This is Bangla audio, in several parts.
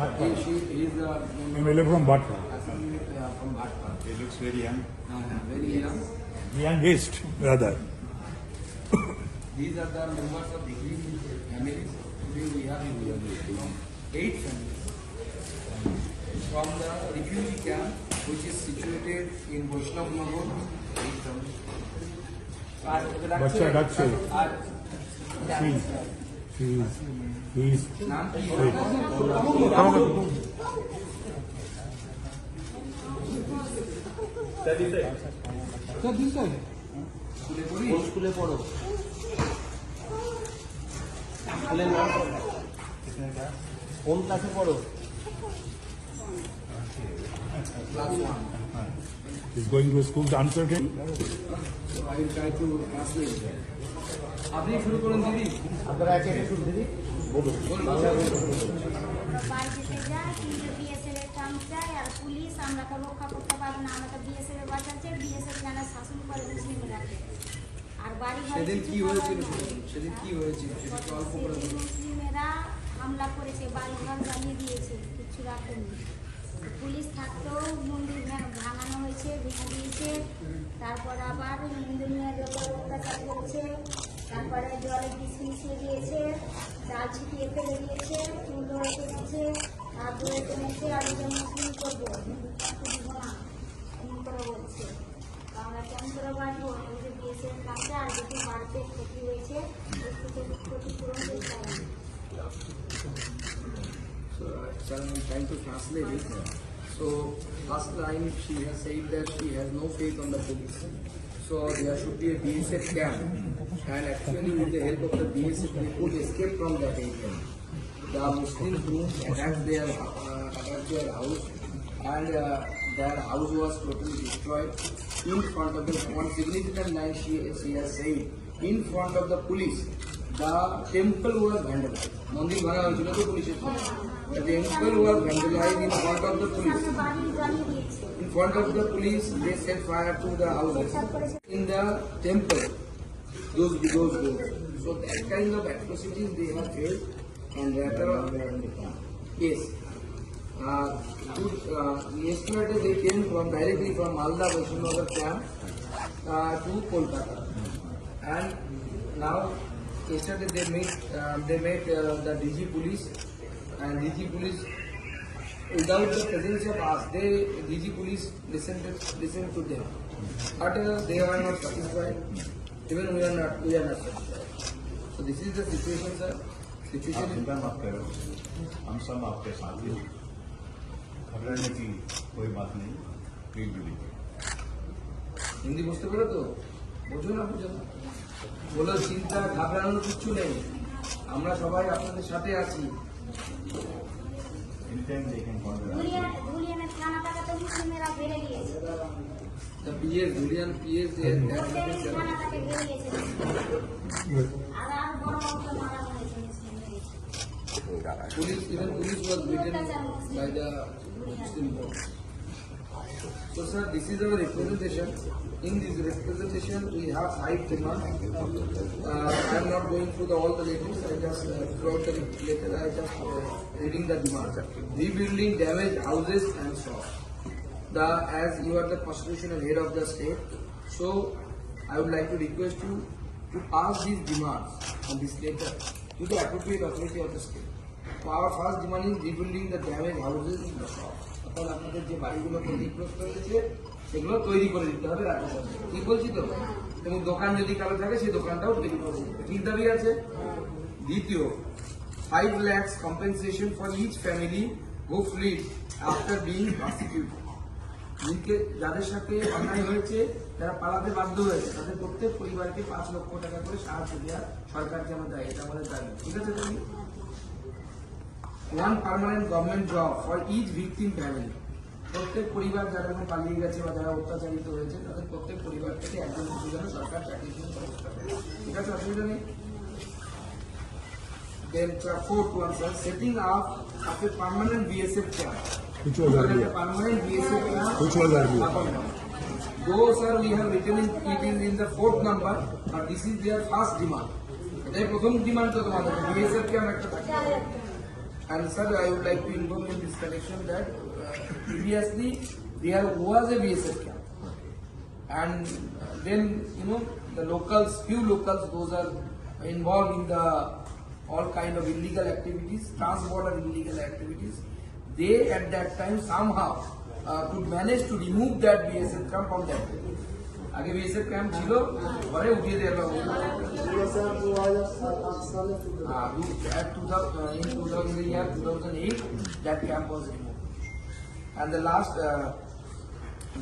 Bhatpara. He, she is uh, Emily from Bhatpa. From Bhatpara. He looks very young. Uh, very young. Youngest, rather. These are the members of the green families. Today we have eight families from the refugee camp, which is situated in Vaishnav Nagar. Eight families. Our, our, our, স্কুলে পড়ো স্কুলের নাম কোন ক্লাসে পড়ো class one is going to school to answer him. So I will try to translate. আপনি শুরু করুন দিদি। আপনারা একে একে শুরু দিদি। বলুন। বাড়িতে যাই কিন্তু বিএসএল এর কাম চাই আর পুলিশ আমরা তো রক্ষা করতে পারব না আমরা তো বিএসএল এর বাঁচাচ্ছে বিএসএল জানা শাসন করে আর বাড়ি ঘরে সেদিন কিছু কি হয়েছিল? সেদিন কি হয়েছিল? সেটা অল্প করে বলুন। মুসলিমেরা হামলা করেছে বাড়ি ঘর জ্বালিয়ে দিয়েছে কিচ্ছু রাখেনি পুলিশ থাকতেও মন্দির ভাঙানো হয়েছে ভেঙে দিয়েছে। তারপর আবার হিন্দু উপর অত্যাচার করেছে। তারপরে জলে বিষ মিশিয়ে দিয়েছে চাল ছিটিয়ে ফেলে দিয়েছে হাত ধরে টেনেছে আর যে মুসলিম করব হিন্দু কাউকে দিব না করে বলছে। আমরা কেমন করে বাঁচবো? যে বিএসএফ কাছে আর যেটি বাড়িতে ক্ষতি হয়েছে ক্ষতিপূরণ দিতে হবে। So. So, last time she has said that she has no faith on the police. So, there should be a BSF camp. And actually, with the help of the BSF, they could escape from that area. The Muslim group attacked their, uh, attacked their house and uh, their house was totally destroyed in front of the one significant line she, she has said in front of the police temple मंदिर भरा तो police temple vandalise in front of the police in front of the police they set fire to the house in the temple directly from Malda Vaishno camp to Kolkata and now yesterday they met uh, they met uh, the DG police and DG police without the presence of us they DG police listened to, listened to them but uh, they were not satisfied even we are not we are not satisfied so this is the situation sir situation is हम सब आपके साथी हैं घबराने की कोई बात नहीं प्लीज़ हिंदी बुझते बोलो तो बुझो ना बुझो কোনো চিন্তা ঘাবড়ানোর কিছু নেই। আমরা সবাই আপনাদের সাথে আছি। Police police was beaten by the Muslim board So sir, this is our representation. In this representation, we have five demands. Uh, I am not going through the, all the letters. I just uh, throughout the letter. I just uh, reading the demands. Rebuilding damaged houses and shops. The as you are the constitutional head of the state, so I would like to request you to pass these demands on this letter to the appropriate authority of the state. So our first demand is rebuilding the damaged houses and shops. অর্থাৎ আপনাদের যে বাড়িগুলো ক্ষতিগ্রস্ত হয়েছে, সেগুলো তৈরি করে দিতে হবে রাজ্য সরকার ঠিক বলছি তো? এবং দোকান যদি কারও থাকে, সেই দোকানটাও তৈরি করে দিতে ঠিক দাবি আছে। দ্বিতীয় five lakhs compensation for each family who fled after being prosecuted যাদের সাথে অন্যায় হয়েছে যারা পালাতে বাধ্য হয়েছে। তাদের প্রত্যেক পরিবারকে পাঁচ লক্ষ টাকা করে সাহায্য দেওয়া সরকার যেন দেয়, এটা আমাদের দাবি। ঠিক আছে, তুমি? One permanent government job for each victim family প্রত্যেক পরিবার যারা এখন পালিয়ে গেছে বা যারা অত্যাচারিত হয়েছে তাদের প্রত্যেক পরিবার থেকে একজন কিছু যেন সরকার চাকরির জন্য ব্যবস্থা করে ঠিক আছে অসুবিধা নেই Then uh, fourth one, sir, setting up of a permanent BSF camp. Which was earlier. Permanent BSF camp. Which was earlier. Though, sir, we have written in, it is in the fourth number, but this is their first demand. এটাই প্রথম ডিমান্ড তো তোমাদের বিএসএফ ক্যাম্প একটা থাকে And sir, I would like to inform in this connection that uh, previously there was a BSF camp. And then, you know, the locals, few locals, those are involved in the all kind of illegal activities, trans-border illegal activities. They at that time somehow uh, could manage to remove that BSF camp from that. আগে বিএসএফ ক্যাম্প ছিল পরে উঠিয়ে দেওয়া হলো Uh, we- at 2000, uh, in 2000, the year 2008, that camp was removed. And the last uh,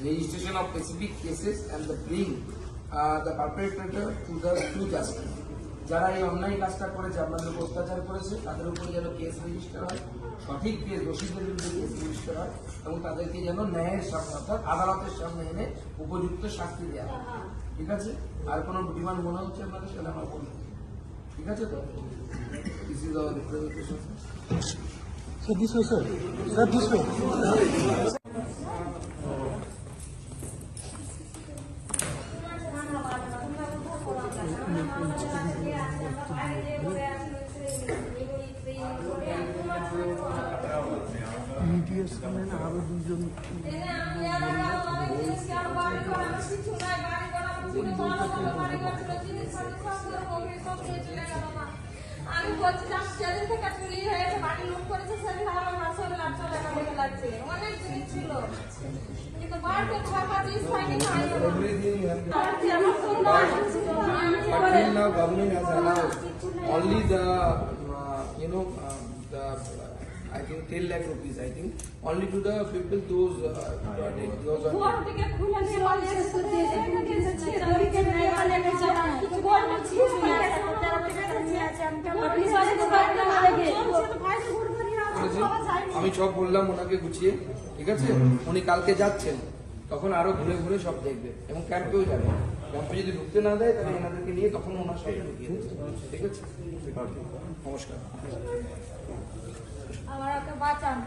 registration of specific cases and the bring uh, the perpetrator to the to justice. যারা এই অন্যায় কাজটা করেছে আপনাদের উপর অত্যাচার করেছে তাদের উপরে যেন কেস রেজিস্টার হয় সঠিক কেস দোষীদের বিরুদ্ধে কেস রেজিস্টার হয় এবং তাদেরকে যেন ন্যায়ের সামনে অর্থাৎ আদালতের সামনে এনে উপযুক্ত শাস্তি দেওয়া হয়। ঠিক আছে? আর কোনো ডিমান্ড মনে হচ্ছে আপনাদের? সেটা আমার বলুন ঠিক আছে তো? This is our representation Sir, this way, sir. Sir, আমি বলছিলাম যেদিন থেকে চুরি হয়েছে বাড়ি লুট করেছে সেদিন আমার মাসে হলে আটশো টাকা লেগে লাগছে অনেক জিনিস ছিল কিন্তু বাড়িতে ছয় পাঁচ জিনিস হয়নি Everything you have But till now, government has allowed only the, uh, you know, um, the, uh, I think 10 lakh rupees, I think, only to the people those, uh, those are. আমি সব বললাম ওনাকে গুছিয়ে ঠিক আছে? উনি কালকে যাচ্ছেন তখন আরও ঘুরে ঘুরে সব দেখবে। এবং ক্যাম্পেও যাবে ক্যাম্পে যদি ঢুকতে না দেয় তাহলে ওনাদেরকে নিয়ে তখন ওনার সাথে ঢুকিয়ে ঠিক আছে? নমস্কার। আমার বাঁচান।